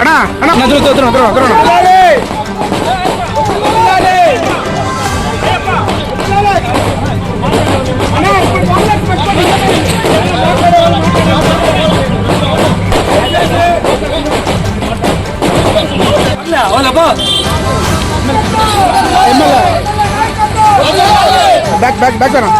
అన్నా అన్నా. నా దూరం దూరం దూరం దూరం బ్యాక్ బ్యాక్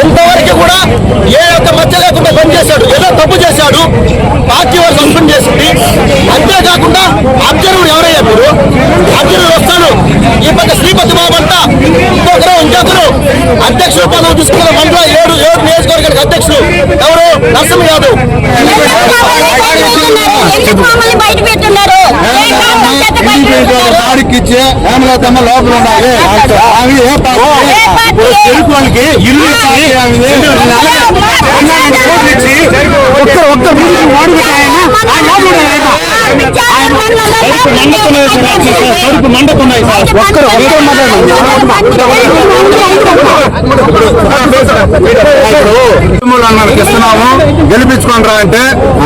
ఇంతవరకు కూడా ఏ ఒక్క మధ్య లేకుండా పనిచేశాడు ఏదో తప్పు చేశాడు పార్టీ వర్గం సస్పెండ్ చేసింది అంతేకాకుండా అబ్జర్వర్ ఎవరయ్యా మీరు అబ్జర్వర్ వస్తాడు ఈ పక్క శ్రీపతి బాబు అంట ఇంకొకరు అధ్యక్షుడు పదవి తీసుకున్న మండలం ఏడు ఏడు నియోజకవర్గానికి అధ్యక్షులు ఎవరు? నరసింహ యాదవ్. దాడికిచ్చి హేమలతమ్మ లోపల ఉండాలి ఏ పార్టీ ఇల్లు ఆమె ఒక్క ఒక్క కడుపు మండుతున్నాయి సార్ ఒక్కరు ఒక్కరు ఇస్తున్నాము గెలిపించుకోండి రా అంటే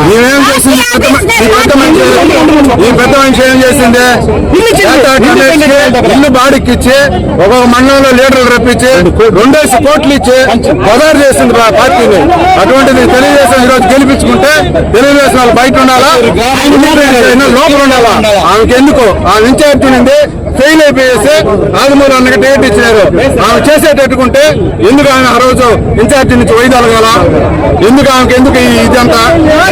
మేమేం చేసింది ఈ పెద్ద మనిషి ఈ పెద్ద మనిషి ఏం చేసింది ఇల్లు బాడికిచ్చి ఒక్కొక్క మండలంలో లీడర్లు రప్పించి రెండేసి కోట్లు ఇచ్చి పదారు చేసింది పార్టీని అటువంటిది తెలుగుదేశం ఈ రోజు గెలిపించుకుంటే తెలుగుదేశం వాళ్ళు బయట ఉండాలా లోపల ఉండాలా ఆమెకి ఎందుకు ఆమె ఇన్ఛార్జ్ నుండి ఫెయిల్ అయిపోయేసి ఆదిమూరు అన్నకి టికెట్ ఇచ్చినారు. ఆమె చేసేటట్టుకుంటే ఎందుకు ఆమె ఆ రోజు ఇన్ఛార్జ్ నుంచి వైదొలగాల ఎందుకు ఆమెకి ఎందుకు ఈ ఇదంతా?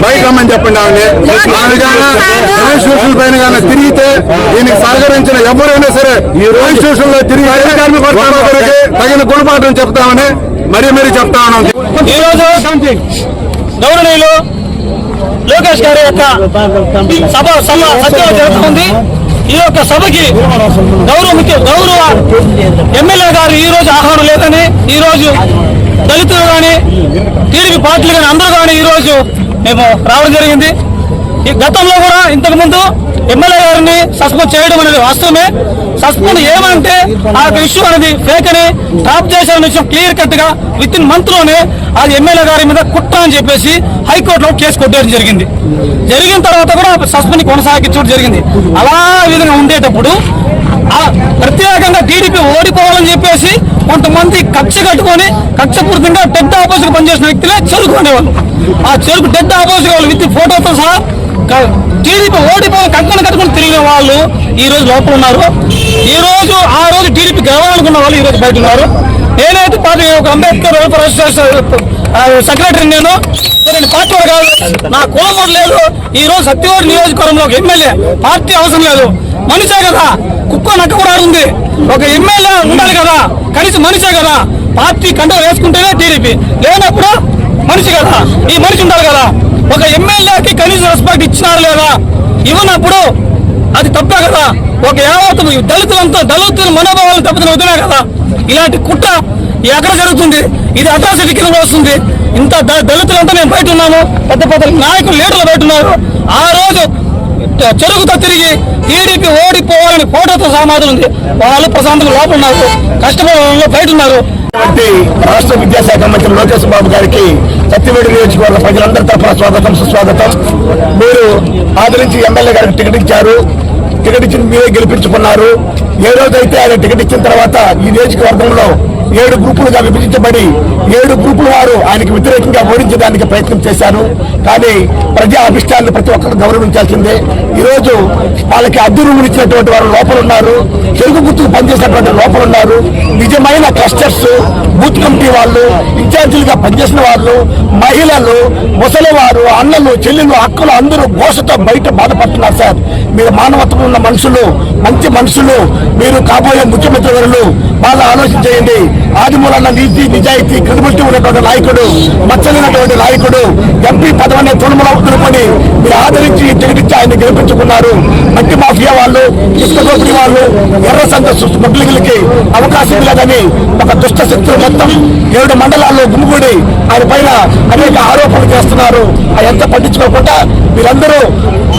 బయట రమ్మని చెప్పండి ఆమె ఆమె కానీ ఇన్స్టిట్యూషన్ పైన కానీ తిరిగితే దీనికి సహకరించిన ఎవరైనా సరే ఈ ఇన్స్టిట్యూషన్లో తిరిగి తగిన గుణపాఠం చెప్తామని మరీ మరీ చెప్తా ఉన్నాం. ఈ రోజు గౌరవనీయులు లోకేష్ గారి యొక్క సభ సభ సత్యం జరుగుతుంది. ఈ యొక్క సభకి గౌరవ ముఖ్య గౌరవ ఎమ్మెల్యే గారు ఈ రోజు ఆహ్వానం లేదని ఈ రోజు దళితులు కానీ టీడీపీ పార్టీలు కానీ అందరూ కానీ ఈ రోజు మేము రావడం జరిగింది. ఈ గతంలో కూడా ఇంతకు ముందు ఎమ్మెల్యే గారిని సస్పెండ్ చేయడం అనేది వాస్తవమే. సస్పెండ్ ఏమంటే ఆ యొక్క ఇష్యూ అనేది ఫేక్ అని డ్రాప్ చేసిన విషయం క్లియర్ కట్గా విత్ ఇన్ మంత్లోనే అది ఎమ్మెల్యే గారి మీద కుట్ర అని చెప్పేసి హైకోర్టులో కేసు కొట్టడం జరిగింది. జరిగిన తర్వాత కూడా సస్పెండ్ కొనసాగించడం జరిగింది. అలా విధంగా ఉండేటప్పుడు ఆ ప్రత్యేకంగా టీడీపీ ఓడిపోవాలని చెప్పేసి కొంతమంది కక్ష కట్టుకొని కక్షపూరితంగా డెడ్ ఆపోజిట్ పనిచేసిన వ్యక్తులే చెరుకు అనేవాళ్ళు. ఆ చెరుకు డెడ్ ఆపోజిట్ వాళ్ళు విత్ ఫోటోతో సహా టీడీపీ ఓడిపోయి కంకణ కట్టుకుని తిరిగిన వాళ్ళు ఈ రోజు లోపల ఉన్నారు. ఈ రోజు ఆ రోజు టీడీపీ గెలవాలనుకున్న వాళ్ళు ఈ రోజు బయట ఉన్నారు. నేనైతే పార్టీ ఒక అంబేద్కర్ వెల్ఫేర్ సెక్రటరీ నేను. నేను పార్టీ వాడు కాదు. నా కులం లేదు. ఈ రోజు సత్యవాడు నియోజకవర్గంలో ఒక ఎమ్మెల్యే. పార్టీ అవసరం లేదు. మనిషే కదా. కుక్క నక్క కూడా ఉంది ఒక ఎమ్మెల్యే ఉండాలి కదా. కనీసం మనిషే కదా. పార్టీ కంట వేసుకుంటేనే టీడీపీ. లేనప్పుడు మనిషి కదా. ఈ మనిషి ఉండాలి కదా. ఒక ఎమ్మెల్యేకి కనీసం రెస్పెక్ట్ ఇచ్చినారు లేదా? ఇవ్వనప్పుడు అది తప్పే కదా. ఒక యావత్ దళితులంతా దళితుల మనోభావాలను దెబ్బతిన వదిలే కదా? ఇలాంటి కుట్ర ఎక్కడ జరుగుతుంది? ఇది అట్రాసిటీ కింద వస్తుంది. ఇంత దళితులంతా మేము బయట ఉన్నాము. పెద్ద పెద్ద నాయకులు లీడర్లు బయట ఉన్నారు. ఆ రోజు చెరుకుతో తిరిగి టీడీపీ ఓడిపోవాలని కోటతో సమాధులు ఉంది. వాళ్ళు ప్రశాంతంగా లోపల ఉన్నారు. కష్టపడే బయట ఉన్నారు. కాబట్టి రాష్ట్ర విద్యాశాఖ మంత్రి లోకేష్ బాబు గారికి సత్యవేడి నియోజకవర్గ ప్రజలందరి తరఫున స్వాగతం సుస్వాగతం. మీరు ఆదరించి ఎమ్మెల్యే గారికి టికెట్ ఇచ్చారు. టికెట్ ఇచ్చింది మీరే గెలిపించుకున్నారు. ఏ రోజైతే ఆయన టికెట్ ఇచ్చిన తర్వాత ఈ నియోజకవర్గంలో ఏడు గ్రూపులుగా విభజించబడి ఏడు గ్రూపుల వారు ఆయనకి వ్యతిరేకంగా ఓడించడానికి ప్రయత్నం చేశారు. కానీ ప్రజా అభిష్టాలను ప్రతి ఒక్కరు గౌరవించాల్సిందే. ఈరోజు వాళ్ళకి అద్దెరువులు ఇచ్చినటువంటి వారు లోపలున్నారు. ఉన్నారు గుర్తుకు పనిచేసినటువంటి లోపలున్నారు. నిజమైన క్లస్టర్స్ బూత్ కమిటీ వాళ్ళు ఇన్ఛార్జీలుగా పనిచేసిన వాళ్ళు మహిళలు ముసలివారు అన్నలు చెల్లెలు అక్కలు అందరూ ఘోషతో బయట బాధపడుతున్నారు సార్. మీరు మానవత్వం ఉన్న మనుషులు మంచి మనుషులు మీరు కాబోయే ముఖ్యమంత్రి వారు బాగా ఆలోచన చేయండి. ఆదిమూలన్న నీతి నిజాయితీ క్రెడిబిలిటీ ఉన్నటువంటి నాయకుడు మచ్చలినటువంటి నాయకుడు ఎంపీ పదవిని తృణమూల దులుపని మీరు ఆదరించి టికెట్ ఇచ్చి ఆయన గెలిపించుకున్నారు. మట్టి మాఫియా వాళ్ళు ఇసుక దోపిడీ వాళ్ళు ఎర్ర సంఘ స్మగ్లింగ్లకి అవకాశం లేదని ఒక దుష్ట శక్తులు మొత్తం ఏడు మండలాల్లో గుమ్మిగూడి ఆయన పైన అనేక ఆరోపణలు చేస్తున్నారు. అదంతా పట్టించుకోకుండా మీరందరూ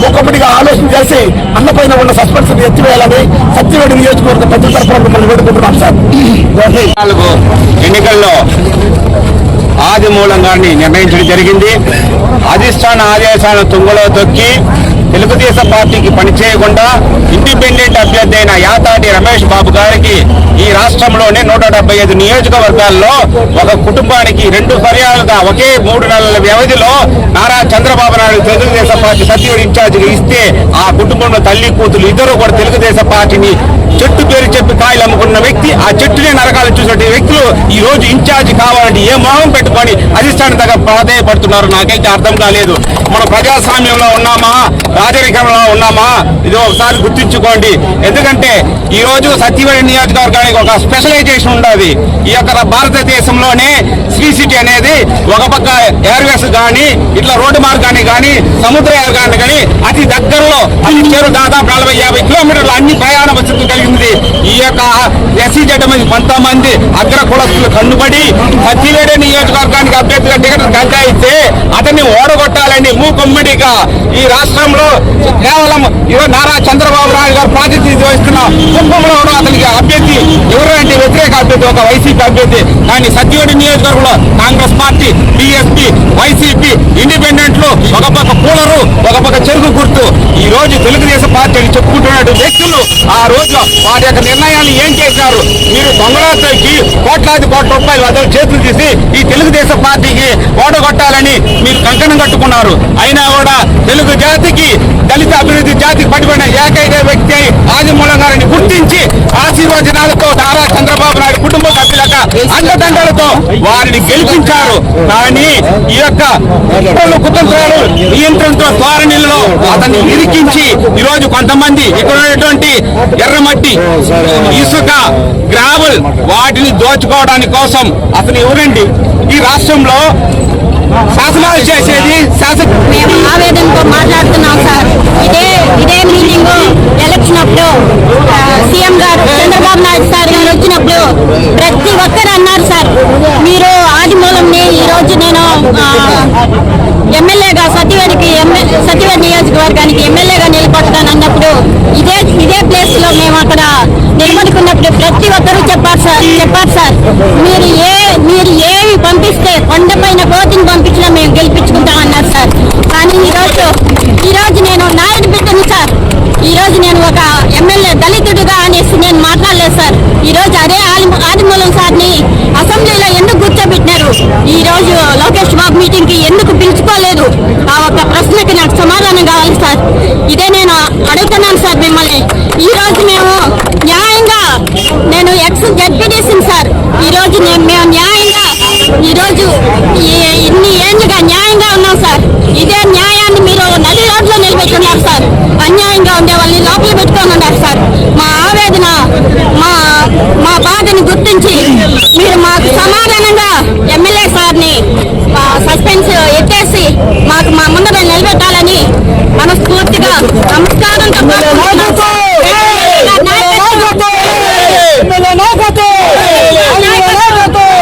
ఒక్కొక్కటిగా ఆలోచన చేసి అన్న పైన ఉన్న సస్పెన్స్ ఎత్తివేయాలని సత్యవేడి నియోజకవర్గ ప్రజల తరఫున మిమ్మల్ని వేడుకుంటున్నాం సార్. నాలుగు ఎన్నికల్లో ఆది మూలంగాన్ని నిర్ణయించడం జరిగింది. అధిష్టాన ఆదేశాలను తుంగలో తొక్కి తెలుగుదేశం పార్టీకి పనిచేయకుండా ఇండిపెండెంట్ అభ్యర్థి అయిన యాతాటి రమేష్ బాబు గారికి ఈ రాష్ట్రంలోనే నూట డెబ్బై ఐదు నియోజకవర్గాల్లో ఒక కుటుంబానికి రెండు పర్యాలుగా ఒకే మూడు నెలల వ్యవధిలో నారా చంద్రబాబు నాయుడు తెలుగుదేశం పార్టీ సభ్యుడు ఇన్ఛార్జిగా ఇస్తే ఆ కుటుంబంలో తల్లి కూతురు ఇద్దరు కూడా తెలుగుదేశం పార్టీని చెట్టు పేరు చెప్పి కాయలు అమ్ముకున్న వ్యక్తి ఆ చెట్టునే నరకాలు చూసినటువంటి వ్యక్తులు ఈ రోజు ఇన్ఛార్జ్ కావాలంటే ఏ మోహం పెట్టుకొని అధిష్టానం దగ్గర ప్రాధాయపడుతున్నారు నాకైతే అర్థం కాలేదు. మన ప్రజాస్వామ్యంలో ఉన్నామా? రాజరికంలో ఉన్నామా? ఇది ఒకసారి గుర్తించుకోండి. ఎందుకంటే ఈ రోజు సత్యవేడి నియోజకవర్గానికి ఒక స్పెషలైజేషన్ ఉండదు ఈ యొక్క భారతదేశంలోనే శ్రీ సిటీ అనేది ఒక పక్క ఎయిర్వేస్ కానీ ఇట్లా రోడ్డు మార్గాన్ని కానీ సముద్ర మార్గాన్ని కానీ అతి దగ్గరలో అన్ని చేరు దాదాపు నలభై యాభై కిలోమీటర్లు అన్ని ప్రయాణ వసతులు జరిగింది ఈ యొక్క ఎస్సీ జడ్డ కొంతమంది అగ్ర కులస్తులు కన్నుబడి సత్యవేడి నియోజకవర్గానికి అభ్యర్థిగా టికెట్ కంటాయిస్తే అతన్ని ఓడగొట్టాలని మూకుమ్మడిగా ఈ రాష్ట్రంలో కేవలం ఇరవై నారా చంద్రబాబు నాయుడు గారు ప్రాతినిధ్యం వహిస్తున్న కుప్పంలో ఉన్న అతనికి అభ్యర్థి ఎవరంటే వ్యతిరేక అభ్యర్థి ఒక వైసీపీ అభ్యర్థి. కానీ సత్యవేడి నియోజకవర్గంలో కాంగ్రెస్ పార్టీ బీఎస్పీ వైసీపీ ఇండిపెండెంట్లు ఒక పక్క కూలరు ఒక పక్క చెరుకు గుర్తు. ఈ రోజు తెలుగుదేశం పార్టీ అని చెప్పుకుంటున్న వ్యక్తులు ఆ రోజు వారి యొక్క నిర్ణయాన్ని ఏం చేశారు మీరు దొంగలకి కోట్లాది కోట్ల రూపాయలు వదలు చేతులు తీసి ఈ తెలుగుదేశం పార్టీకి ఓడగొట్టాలని మీరు కంకణం కట్టుకున్నారు. అయినా కూడా తెలుగు జాతికి దళిత అభివృద్ధి జాతికి పడిపోయిన ఏకైక వ్యక్తి ఆదిమూలం గారిని గుర్తించి ఆశీర్వచనాలతో నారా చంద్రబాబు నాయుడు కుటుంబ సభ్యులక అండదండలతో వారిని గెలిపించారు. కానీ ఈ యొక్క కుతంత్రాలు నియంత్రణతో ధోరణిలో అతన్ని ఇరికించి ఈ రోజు కొంతమంది ఇక్కడ ఉన్నటువంటి ఎర్రమట్టి ఇసుక గ్రావెల్ వాటిని దోచుకోవడానికి కోసం అతను ఎవరండి? ఈ రాష్ట్రంలో శాసనాలు చేసేది శాసన మేము ఆవేదనతో మాట్లాడుతున్నాం సార్. ఇదే ఇదే మీటింగ్ ఎలక్షన్ అప్పుడు ఆ, సీఎం గారు చంద్రబాబు నాయుడు సార్ గారు వచ్చినప్పుడు ప్రతి ఒక్కరు అన్నారు సార్ మీరు ఆదిమూలంని ఈ రోజు నేను ఆ, ఎమ్మెల్యేగా సత్యవేడికి ఎమ్మెల్యే సత్యవేడి నియోజకవర్గానికి ఎమ్మెల్యేగా నిలబడతాను అన్నప్పుడు ఇదే ఇదే ప్లేస్లో మేము అక్కడ నిలబడుకున్నప్పుడు ప్రతి ఒక్కరూ చెప్పారు సార్ చెప్పారు సార్ మీరు ఏ మీరు ఏవి పంపిస్తే కొండపైన కోతిని పంపించినా మేము గెలిపించుకుంటాం అన్నారు సార్ కానీ ఈరోజు ఈరోజు నేను నాయుడు బిడ్డను సార్ ఈ రోజు నేను ఒక ఎమ్మెల్యే దళితుడిగా అనేసి నేను మాట్లాడలేదు సార్ ఈ రోజు అదే ఆది ఆదిమూలం సార్ని అసెంబ్లీలో ఎందుకు కూర్చోబెట్టినారు? ఈ రోజు లోకేష్ బాబు మీటింగ్కి ఎందుకు పిలుచుకోలేదు ఆ ఒక ప్రశ్నకి నాకు సమాధానం కావాలి సార్ ఇదే నేను అడుగుతున్నాను సార్ మిమ్మల్ని ఈ రోజు మేము న్యాయంగా నేను ఎక్స్ జడ్పీటీసీ సార్ ఈ రోజు నేను మేము న్యాయంగా ఈ రోజు ఈ- ఇన్ని ఏళ్ళుగా న్యాయంగా ఉన్నాం సార్ ఇదే న్యాయాన్ని మీరు నది రోడ్లో నిలబెట్టున్నారు సార్ అన్యాయంగా ఉండే వాళ్ళని లోపల పెట్టుకొని ఉన్నారు సార్ మా ఆవేదన మా మా బాధని గుర్తించి మీరు మాకు సమాధానంగా ఎమ్మెల్యే సార్ని సస్పెన్స్